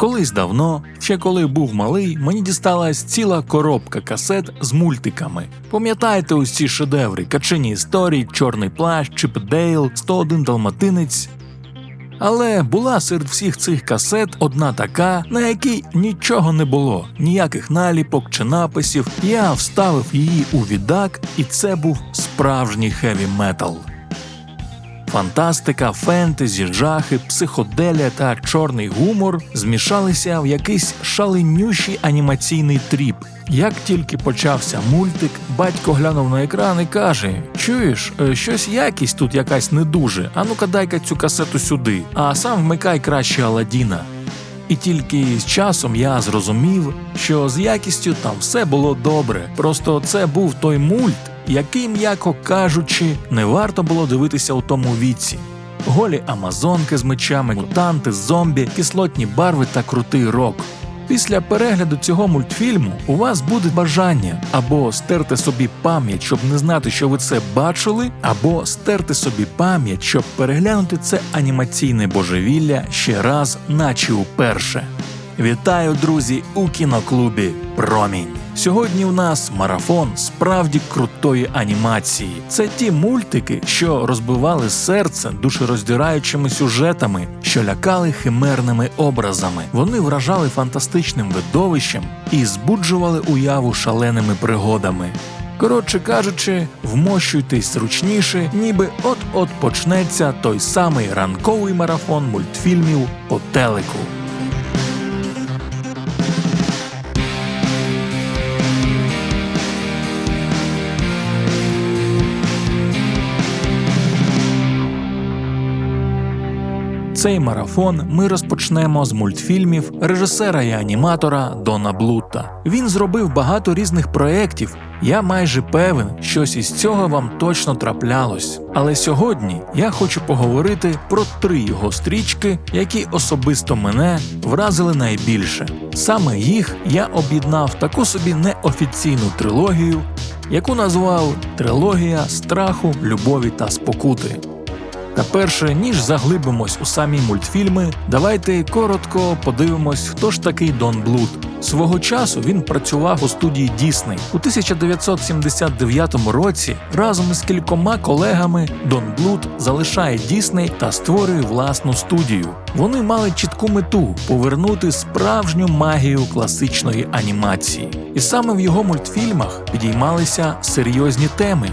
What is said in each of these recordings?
Колись давно, ще коли був малий, мені дісталась ціла коробка касет з мультиками. Пам'ятаєте ось ці шедеври: Качині історії, Чорний плащ, Чіп і Дейл, 101 Далматинець. Але була серед всіх цих касет одна така, на якій нічого не було, ніяких наліпок чи написів. Я вставив її у відак, і це був справжній хеві метал. Фантастика, фентезі, жахи, психоделія та чорний гумор змішалися в якийсь шаленющий анімаційний тріп. Як тільки почався мультик, батько глянув на екран і каже: Чуєш, е, щось якість тут якась не дуже. А ну-ка дай-ка цю касету сюди, а сам вмикай краще Аладдіна. І тільки з часом я зрозумів, що з якістю там все було добре. Просто це був той мульт, який, м'яко кажучи, не варто було дивитися у тому віці. Голі амазонки з мечами, мутанти, зомбі, кислотні барви та крутий рок. Після перегляду цього мультфільму у вас буде бажання або стерти собі пам'ять, щоб не знати, що ви це бачили, або стерти собі пам'ять, щоб переглянути це анімаційне божевілля ще раз, наче уперше. Вітаю, друзі, у кіноклубі Промінь. Сьогодні у нас марафон справді крутої анімації. Це ті мультики, що розбивали серце душероздираючими сюжетами, що лякали химерними образами. Вони вражали фантастичним видовищем і збуджували уяву шаленими пригодами. Коротше кажучи, вмощуйтесь зручніше, ніби от-от почнеться той самий ранковий марафон мультфільмів по телеку. Цей марафон ми розпочнемо з мультфільмів режисера і аніматора Дона Блута. Він зробив багато різних проєктів. Я майже певен, щось із цього вам точно траплялось. Але сьогодні я хочу поговорити про три його стрічки, які особисто мене вразили найбільше. Саме їх я об'єднав таку собі неофіційну трилогію, яку назвав Трилогія страху, любові та спокути. Та перше ніж заглибимось у самі мультфільми, давайте коротко подивимось, хто ж такий Дон Блуд. Свого часу він працював у студії Дісней у 1979 році. Разом із кількома колегами Дон Блуд залишає Дісней та створює власну студію. Вони мали чітку мету повернути справжню магію класичної анімації, і саме в його мультфільмах підіймалися серйозні теми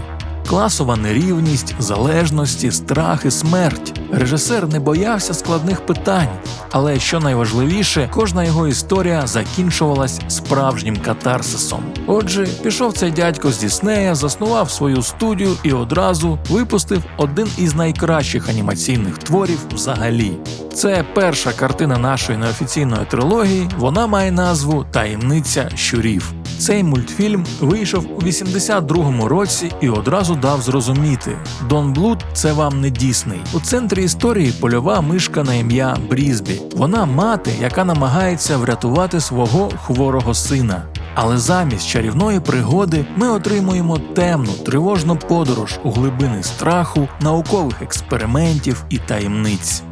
класова нерівність, залежності, страх і смерть. Режисер не боявся складних питань, але що найважливіше, кожна його історія закінчувалась справжнім катарсисом. Отже, пішов цей дядько з Діснея, заснував свою студію і одразу випустив один із найкращих анімаційних творів взагалі. Це перша картина нашої неофіційної трилогії. Вона має назву Таємниця щурів. Цей мультфільм вийшов у 82-му році і одразу дав зрозуміти: Дон Блуд це вам не Дісней. У центрі історії польова мишка на ім'я Брізбі. Вона мати, яка намагається врятувати свого хворого сина. Але замість чарівної пригоди ми отримуємо темну, тривожну подорож у глибини страху, наукових експериментів і таємниць.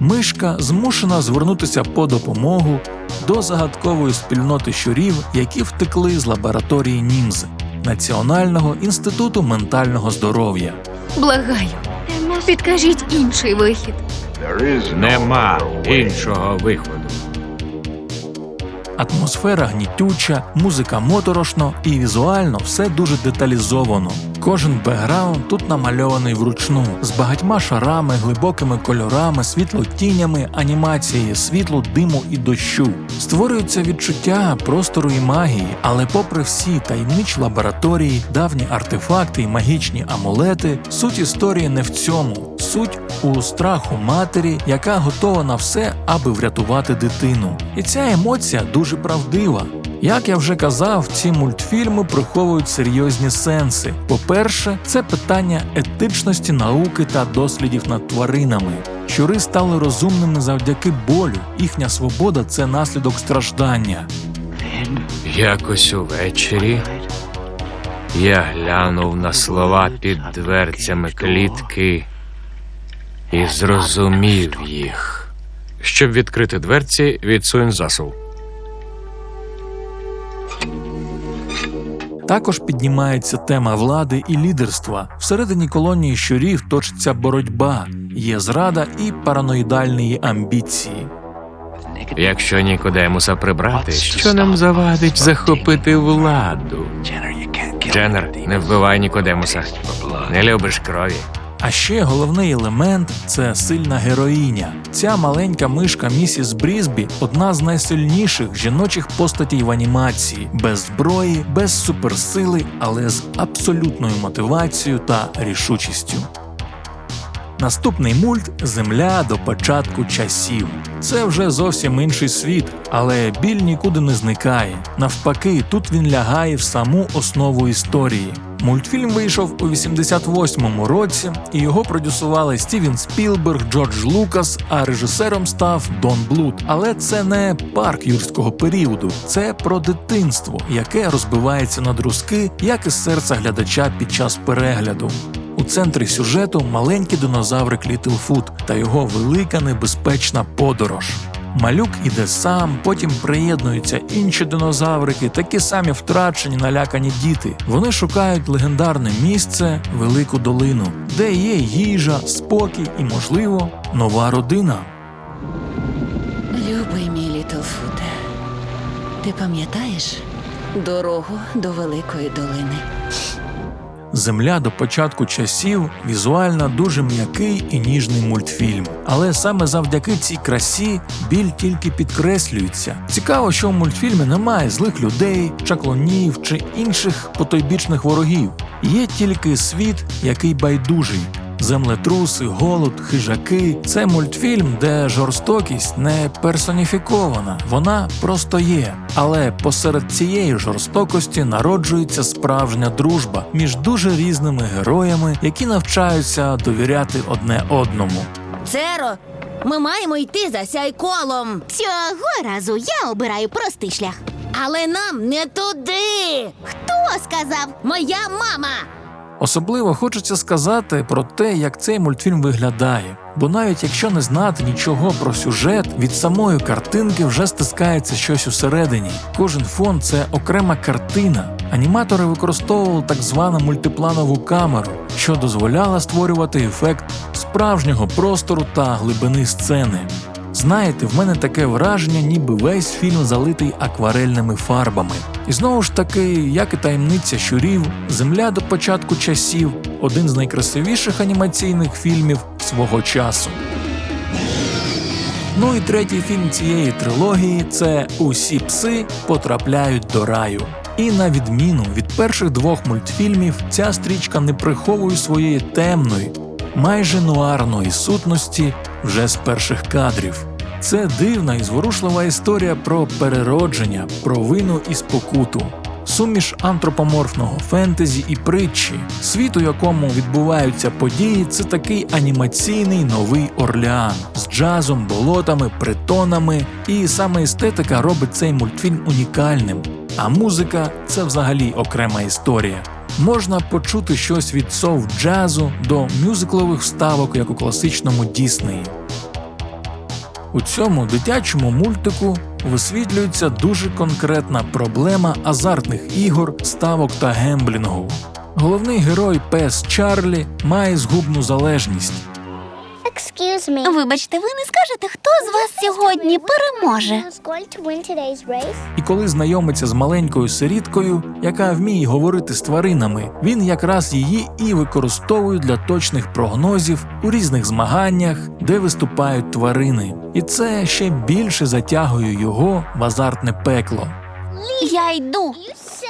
Мишка змушена звернутися по допомогу до загадкової спільноти щурів, які втекли з лабораторії Німз Національного інституту ментального здоров'я. Благаю, підкажіть інший вихід. Нема іншого виходу. Атмосфера гнітюча, музика моторошно і візуально все дуже деталізовано. Кожен бекграунд тут намальований вручну з багатьма шарами, глибокими кольорами, світлотінями, анімацією, світлу, диму і дощу. Створюється відчуття простору і магії, але, попри всі таємничі лабораторії, давні артефакти і магічні амулети, суть історії не в цьому. Суть у страху матері, яка готова на все, аби врятувати дитину. І ця емоція дуже правдива. Як я вже казав, ці мультфільми приховують серйозні сенси. По-перше, це питання етичності науки та дослідів над тваринами. Щури стали розумними завдяки болю. Їхня свобода це наслідок страждання. Якось увечері я глянув на слова під дверцями клітки і зрозумів їх. Щоб відкрити дверці, відсунь засув. Також піднімається тема влади і лідерства. Всередині колонії щурів точиться боротьба, є зрада і параноїдальні амбіції. Якщо Нікодемуса прибрати, що нам завадить захопити владу? Дженнер, не вбивай Нікодемуса. Не любиш крові. А ще головний елемент це сильна героїня. Ця маленька мишка місіс Брізбі одна з найсильніших жіночих постатей в анімації, без зброї, без суперсили, але з абсолютною мотивацією та рішучістю. Наступний мульт Земля до початку часів. Це вже зовсім інший світ, але біль нікуди не зникає. Навпаки, тут він лягає в саму основу історії. Мультфільм вийшов у 88-му році, і його продюсували Стівен Спілберг, Джордж Лукас, а режисером став Дон Блуд. Але це не парк юрського періоду, це про дитинство, яке розбивається на друзки, як із серця глядача під час перегляду. У центрі сюжету маленький динозаврик Літлфут та його велика небезпечна подорож. Малюк іде сам, потім приєднуються інші динозаврики, такі самі втрачені, налякані діти. Вони шукають легендарне місце, велику долину, де є їжа, спокій і, можливо, нова родина. Любий мій Літлфуте, ти пам'ятаєш дорогу до Великої долини? Земля до початку часів візуально дуже м'який і ніжний мультфільм. Але саме завдяки цій красі біль тільки підкреслюється. Цікаво, що в мультфільмі немає злих людей, чаклунів чи інших потойбічних ворогів. Є тільки світ, який байдужий. Землетруси, голод, хижаки це мультфільм, де жорстокість не персоніфікована, вона просто є. Але посеред цієї жорстокості народжується справжня дружба між дуже різними героями, які навчаються довіряти одне одному. Церо, ми маємо йти за сяйколом. Цього разу я обираю простий шлях. Але нам не туди. Хто сказав? Моя мама. Особливо хочеться сказати про те, як цей мультфільм виглядає. Бо навіть якщо не знати нічого про сюжет, від самої картинки вже стискається щось усередині. Кожен фон це окрема картина. Аніматори використовували так звану мультипланову камеру, що дозволяла створювати ефект справжнього простору та глибини сцени. Знаєте, в мене таке враження, ніби весь фільм залитий акварельними фарбами. І знову ж таки, як і таємниця щурів, земля до початку часів один з найкрасивіших анімаційних фільмів свого часу. Ну і третій фільм цієї трилогії це Усі пси потрапляють до раю. І на відміну від перших двох мультфільмів, ця стрічка не приховує своєї темної, майже нуарної сутності вже з перших кадрів. Це дивна і зворушлива історія про переродження, провину і спокуту. Суміш антропоморфного фентезі і притчі, світ, у якому відбуваються події, це такий анімаційний новий Орлеан з джазом, болотами, притонами, і саме естетика робить цей мультфільм унікальним. А музика це взагалі окрема історія. Можна почути щось від сов джазу до мюзиклових вставок, як у класичному Діснеї. У цьому дитячому мультику висвітлюється дуже конкретна проблема азартних ігор, ставок та гемблінгу. Головний герой пес Чарлі має згубну залежність. Excuse me. Вибачте, ви не скажете, хто з вас сьогодні переможе? Who's going to win today's race? І коли знайомиться з маленькою сиріткою, яка вміє говорити з тваринами, він якраз її і використовує для точних прогнозів у різних змаганнях, де виступають тварини. І це ще більше затягує його в азартне пекло. Я йду.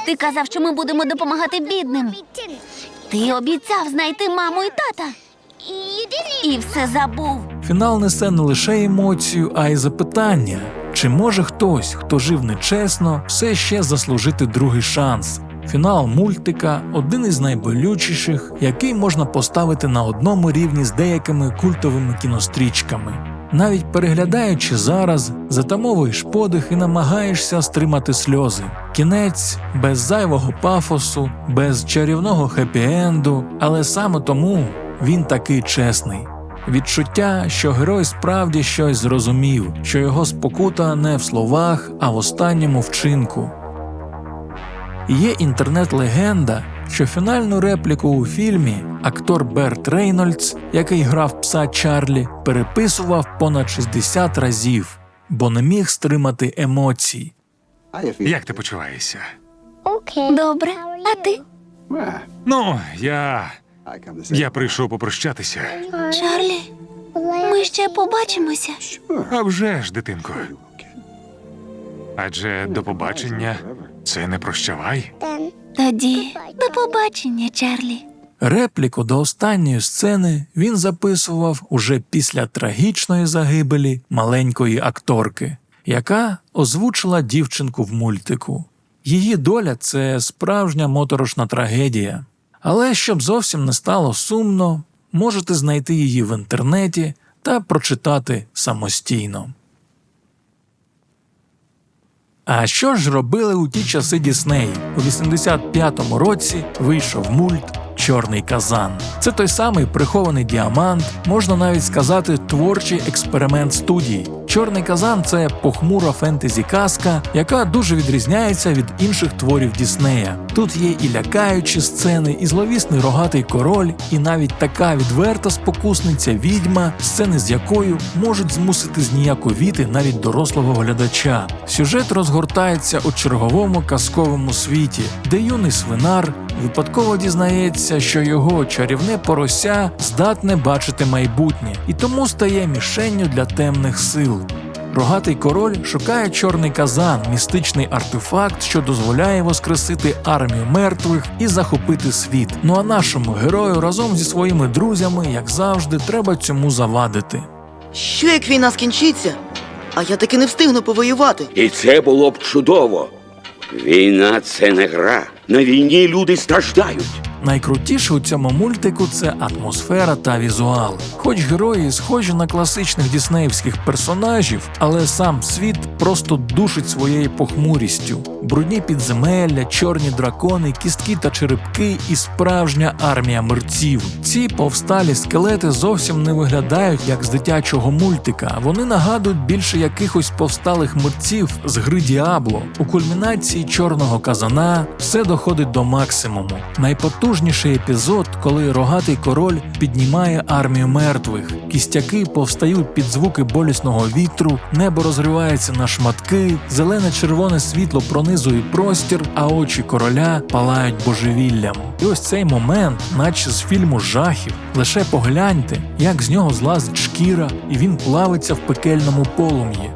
Ти казав, що ми будемо допомагати бідним. Ти обіцяв знайти маму і тата. І все забув. Фінал несе не лише емоцію, а й запитання: чи може хтось, хто жив нечесно, все ще заслужити другий шанс? Фінал мультика один із найболючіших, який можна поставити на одному рівні з деякими культовими кінострічками. Навіть переглядаючи зараз, затамовуєш подих і намагаєшся стримати сльози. Кінець без зайвого пафосу, без чарівного хеппі-енду, але саме тому він такий чесний. Відчуття, що герой справді щось зрозумів, що його спокута не в словах, а в останньому вчинку. Є інтернет-легенда, що фінальну репліку у фільмі актор Берт Рейнольдс, який грав пса Чарлі, переписував понад 60 разів, бо не міг стримати емоцій. Як ти почуваєшся? Добре, а ти? Ну, я. Я прийшов попрощатися. Чарлі, ми ще побачимося. А вже ж, дитинко. Адже до побачення це не прощавай. Тоді до побачення, Чарлі. Репліку до останньої сцени він записував уже після трагічної загибелі маленької акторки, яка озвучила дівчинку в мультику. Її доля це справжня моторошна трагедія. Але щоб зовсім не стало сумно, можете знайти її в інтернеті та прочитати самостійно. А що ж робили у ті часи Дісней? У 85-му році вийшов мульт Чорний казан. Це той самий прихований діамант, можна навіть сказати, творчий експеримент студії. Чорний казан це похмура фентезі казка, яка дуже відрізняється від інших творів Діснея. Тут є і лякаючі сцени, і зловісний рогатий король, і навіть така відверта спокусниця відьма, сцени з якою можуть змусити зніяковіти навіть дорослого глядача. Сюжет розгортається у черговому казковому світі, де юний свинар випадково дізнається, що його чарівне порося здатне бачити майбутнє і тому стає мішенню для темних сил. Рогатий король шукає чорний казан, містичний артефакт, що дозволяє воскресити армію мертвих і захопити світ. Ну а нашому герою разом зі своїми друзями, як завжди, треба цьому завадити. Що як війна скінчиться? А я таки не встигну повоювати. І це було б чудово. Війна це не гра. На війні люди страждають. Найкрутіше у цьому мультику це атмосфера та візуал. Хоч герої схожі на класичних діснеївських персонажів, але сам світ просто душить своєю похмурістю. Брудні підземелля, чорні дракони, кістки та черепки і справжня армія мерців. Ці повсталі скелети зовсім не виглядають як з дитячого мультика. Вони нагадують більше якихось повсталих мерців з гри Діабло. У кульмінації чорного казана все доходить до максимуму. Найпотужніший епізод, коли рогатий король піднімає армію мертвих. Кістяки повстають під звуки болісного вітру, небо розривається на шматки, зелене червоне світло пронизує простір, а очі короля палають божевіллям. І ось цей момент, наче з фільму жахів. Лише погляньте, як з нього злазить шкіра, і він плавиться в пекельному полум'ї.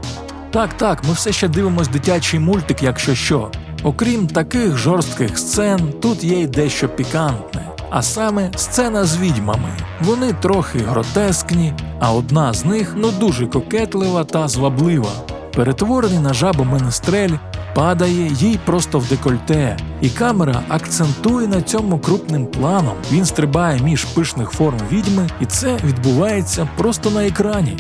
Так, так, ми все ще дивимось дитячий мультик, якщо що. Окрім таких жорстких сцен, тут є й дещо пікантне. А саме сцена з відьмами. Вони трохи гротескні, а одна з них ну дуже кокетлива та зваблива. Перетворений на жабу менестрель падає їй просто в декольте, і камера акцентує на цьому крупним планом. Він стрибає між пишних форм відьми, і це відбувається просто на екрані.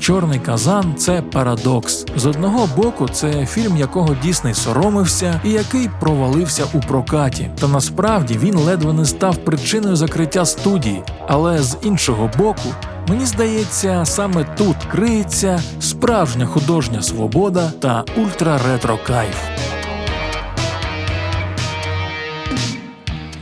Чорний казан це парадокс. З одного боку, це фільм, якого Дісней соромився і який провалився у прокаті. Та насправді він ледве не став причиною закриття студії. Але з іншого боку, мені здається, саме тут криється справжня художня свобода та ультра-ретро кайф.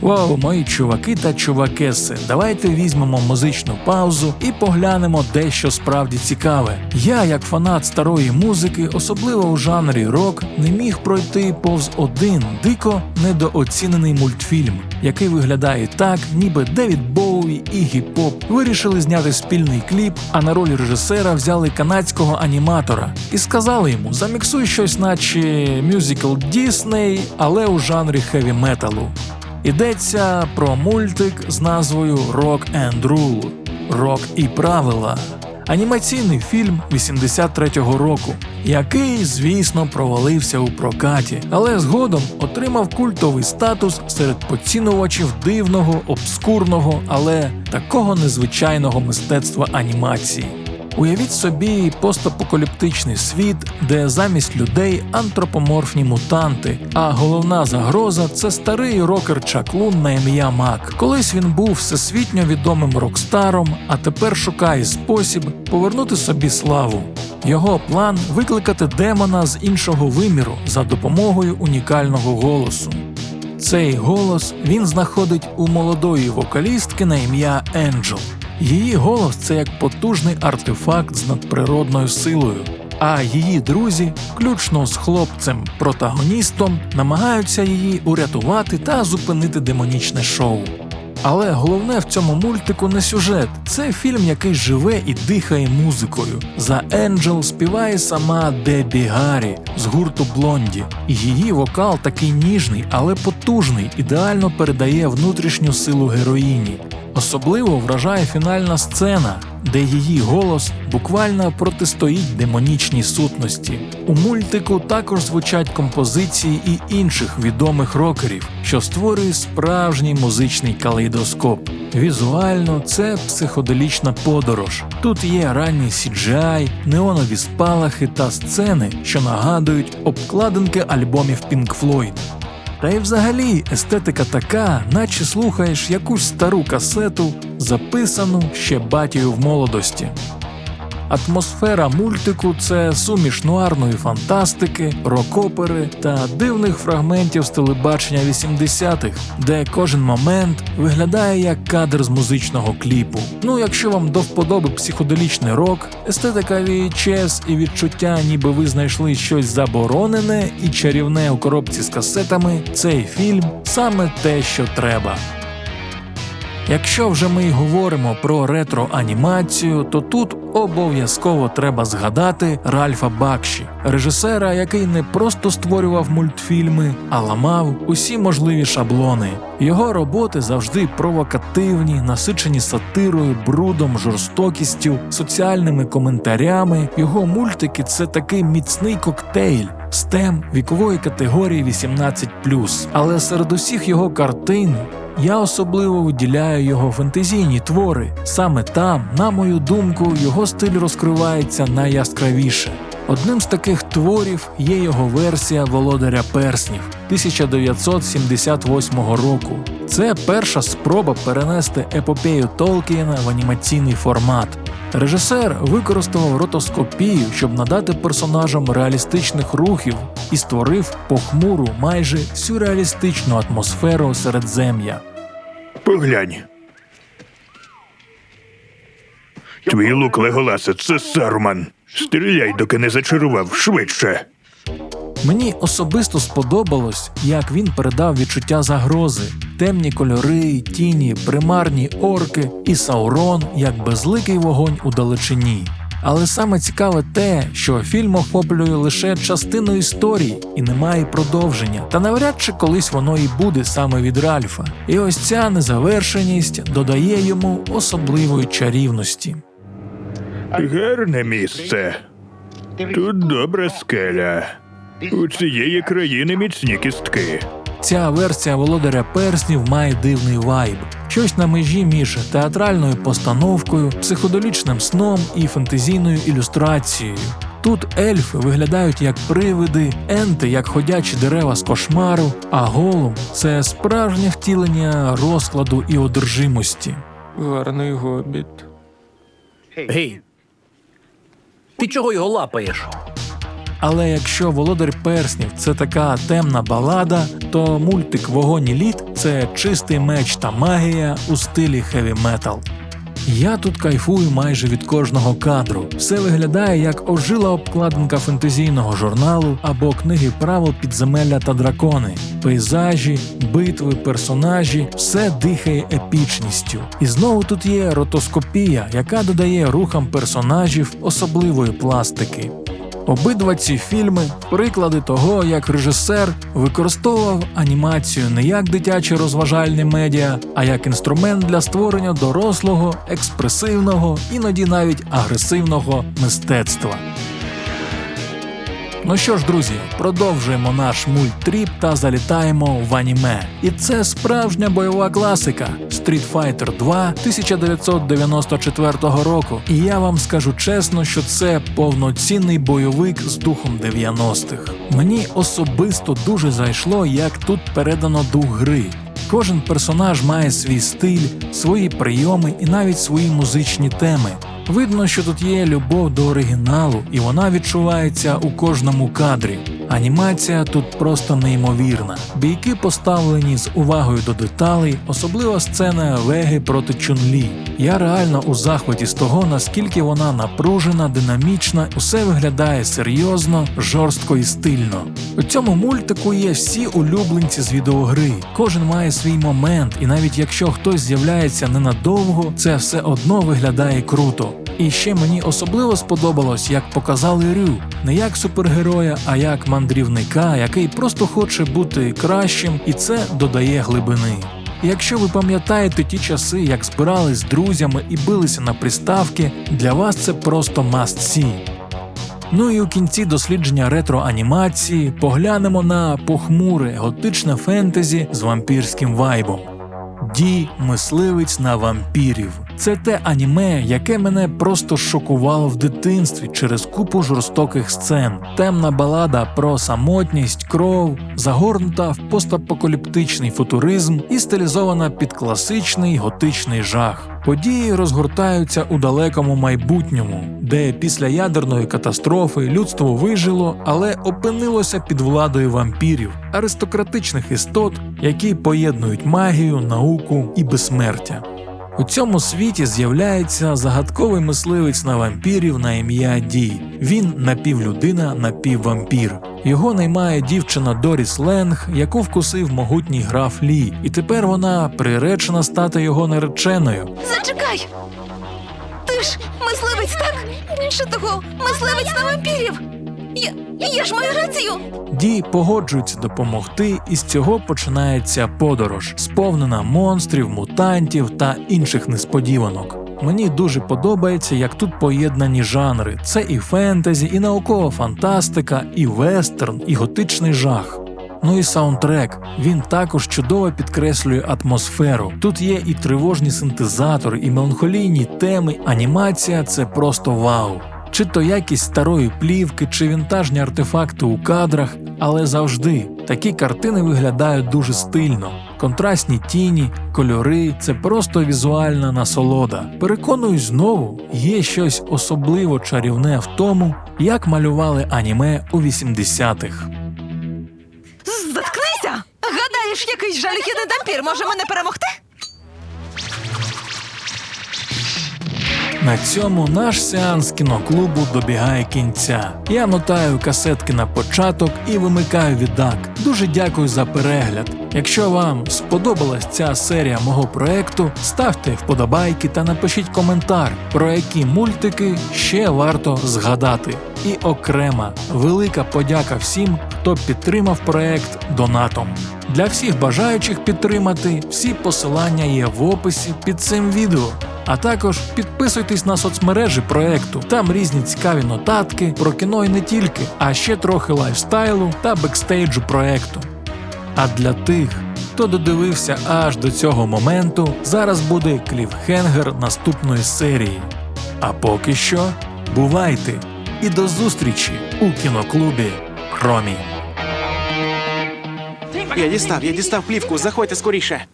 Вау, мої чуваки та чувакеси, давайте візьмемо музичну паузу і поглянемо дещо справді цікаве. Я, як фанат старої музики, особливо у жанрі рок, не міг пройти повз один дико недооцінений мультфільм, який виглядає так, ніби Девід Боуї і гіп-поп вирішили зняти спільний кліп, а на роль режисера взяли канадського аніматора і сказали йому: заміксуй щось, наче мюзикл Дісней, але у жанрі хеві металу. Йдеться про мультик з назвою Rock and Rule Рок і правила. Анімаційний фільм 83-го року, який, звісно, провалився у прокаті, але згодом отримав культовий статус серед поцінувачів дивного, обскурного, але такого незвичайного мистецтва анімації. Уявіть собі постапокаліптичний світ, де замість людей антропоморфні мутанти, а головна загроза це старий рокер Чаклун на ім'я Мак. Колись він був всесвітньо відомим рокстаром, а тепер шукає спосіб повернути собі славу. Його план викликати демона з іншого виміру за допомогою унікального голосу. Цей голос він знаходить у молодої вокалістки на ім'я Енджел. Її голос це як потужний артефакт з надприродною силою. А її друзі, включно з хлопцем-протагоністом, намагаються її урятувати та зупинити демонічне шоу. Але головне в цьому мультику не сюжет, це фільм, який живе і дихає музикою. За Енджел співає сама Дебі Гаррі з гурту Блонді. Її вокал такий ніжний, але потужний, ідеально передає внутрішню силу героїні. Особливо вражає фінальна сцена, де її голос буквально протистоїть демонічній сутності. У мультику також звучать композиції і інших відомих рокерів, що створює справжній музичний калейдоскоп. Візуально це психоделічна подорож. Тут є ранній CGI, неонові спалахи та сцени, що нагадують обкладинки альбомів Pink Floyd. Та й взагалі естетика така, наче слухаєш якусь стару касету, записану ще батію в молодості. Атмосфера мультику це суміш нуарної фантастики, рок-опери та дивних фрагментів з телебачення 80-х, де кожен момент виглядає як кадр з музичного кліпу. Ну, якщо вам до вподоби психоделічний рок, естетика VHS і відчуття, ніби ви знайшли щось заборонене і чарівне у коробці з касетами, цей фільм саме те, що треба. Якщо вже ми й говоримо про ретро-анімацію, то тут обов'язково треба згадати Ральфа Бакші, режисера, який не просто створював мультфільми, а ламав усі можливі шаблони. Його роботи завжди провокативні, насичені сатирою, брудом, жорстокістю, соціальними коментарями. Його мультики це такий міцний коктейль. STEM вікової категорії 18+. Але серед усіх його картин я особливо виділяю його фентезійні твори. Саме там, на мою думку, його стиль розкривається найяскравіше. Одним з таких творів є його версія Володаря перснів 1978 року. Це перша спроба перенести епопею Толкіна в анімаційний формат. Режисер використав ротоскопію, щоб надати персонажам реалістичних рухів і створив похмуру, майже сюрреалістичну атмосферу середзем'я. Поглянь. Твій лук Леголаса це Саруман. Стріляй, доки не зачарував швидше. Мені особисто сподобалось, як він передав відчуття загрози, темні кольори, тіні, примарні орки і Саурон як безликий вогонь у далечині. Але саме цікаве те, що фільм охоплює лише частину історії і немає продовження, та навряд чи колись воно і буде саме від Ральфа. І ось ця незавершеність додає йому особливої чарівності. Гарне місце. Тут добра скеля. У цієї країни міцні кістки. Ця версія володаря перснів має дивний вайб, щось на межі між театральною постановкою, психоделічним сном і фентезійною ілюстрацією. Тут ельфи виглядають як привиди, енти як ходячі дерева з кошмару, а голум це справжнє втілення розкладу і одержимості. Гарний гобіт. Гей. Ти чого його лапаєш? Але якщо володар перснів це така темна балада, то мультик Вогонь і лід це чистий меч та магія у стилі хеві метал. Я тут кайфую майже від кожного кадру. Все виглядає як ожила обкладинка фентезійного журналу або книги правил підземелля та дракони. Пейзажі, битви, персонажі все дихає епічністю. І знову тут є ротоскопія, яка додає рухам персонажів особливої пластики. Обидва ці фільми приклади того, як режисер використовував анімацію не як дитяче розважальне медіа, а як інструмент для створення дорослого, експресивного, іноді навіть агресивного мистецтва. Ну що ж, друзі, продовжуємо наш мульттріп та залітаємо в аніме. І це справжня бойова класика Street Fighter 2 1994 року. І я вам скажу чесно, що це повноцінний бойовик з духом 90-х. Мені особисто дуже зайшло, як тут передано дух гри. Кожен персонаж має свій стиль, свої прийоми і навіть свої музичні теми. Видно, що тут є любов до оригіналу, і вона відчувається у кожному кадрі. Анімація тут просто неймовірна. Бійки поставлені з увагою до деталей, особливо сцена Веги проти Чунлі. Я реально у захваті з того, наскільки вона напружена, динамічна, усе виглядає серйозно, жорстко і стильно. У цьому мультику є всі улюбленці з відеогри. Кожен має свій момент, і навіть якщо хтось з'являється ненадовго, це все одно виглядає круто. І ще мені особливо сподобалось, як показали Рю, не як супергероя, а як мандрівника, який просто хоче бути кращим, і це додає глибини. Якщо ви пам'ятаєте ті часи, як збирались з друзями і билися на приставки, для вас це просто must see. Ну і у кінці дослідження ретро-анімації поглянемо на похмуре готичне фентезі з вампірським вайбом. Ді мисливець на вампірів. Це те аніме, яке мене просто шокувало в дитинстві через купу жорстоких сцен. Темна балада про самотність, кров, загорнута в постапокаліптичний футуризм і стилізована під класичний готичний жах. Події розгортаються у далекому майбутньому, де після ядерної катастрофи людство вижило, але опинилося під владою вампірів, аристократичних істот, які поєднують магію, науку і безсмертя. У цьому світі з'являється загадковий мисливець на вампірів на ім'я Ді. Він напівлюдина, напіввампір. Його наймає дівчина Доріс Ленг, яку вкусив могутній граф Лі, і тепер вона приречена стати його нареченою. Зачекай! Ти ж мисливець, так? Більше того, мисливець на вампірів! Я, я ж маю рацію! Ді погоджується допомогти, і з цього починається подорож, сповнена монстрів, мутантів та інших несподіванок. Мені дуже подобається, як тут поєднані жанри: це і фентезі, і наукова фантастика, і вестерн, і готичний жах. Ну і саундтрек. Він також чудово підкреслює атмосферу. Тут є і тривожні синтезатори, і меланхолійні теми. Анімація це просто вау. Чи то якість старої плівки, чи вінтажні артефакти у кадрах, але завжди такі картини виглядають дуже стильно. Контрастні тіні, кольори це просто візуальна насолода. Переконуюсь знову, є щось особливо чарівне в тому, як малювали аніме у 80-х. Заткнися! Гадаєш, якийсь жалюгідний дампір може мене перемогти? На цьому наш сеанс кіноклубу добігає кінця. Я мотаю касетки на початок і вимикаю віддак. Дуже дякую за перегляд. Якщо вам сподобалась ця серія мого проекту, ставте вподобайки та напишіть коментар, про які мультики ще варто згадати. І окрема велика подяка всім, хто підтримав проект донатом. Для всіх бажаючих підтримати всі посилання є в описі під цим відео. А також підписуйтесь на соцмережі проекту. Там різні цікаві нотатки про кіно і не тільки, а ще трохи лайфстайлу та бекстейджу проекту. А для тих, хто додивився аж до цього моменту, зараз буде кліфхенгер наступної серії. А поки що, бувайте і до зустрічі у кіноклубі Хромі. Я дістав, я дістав плівку, заходьте скоріше.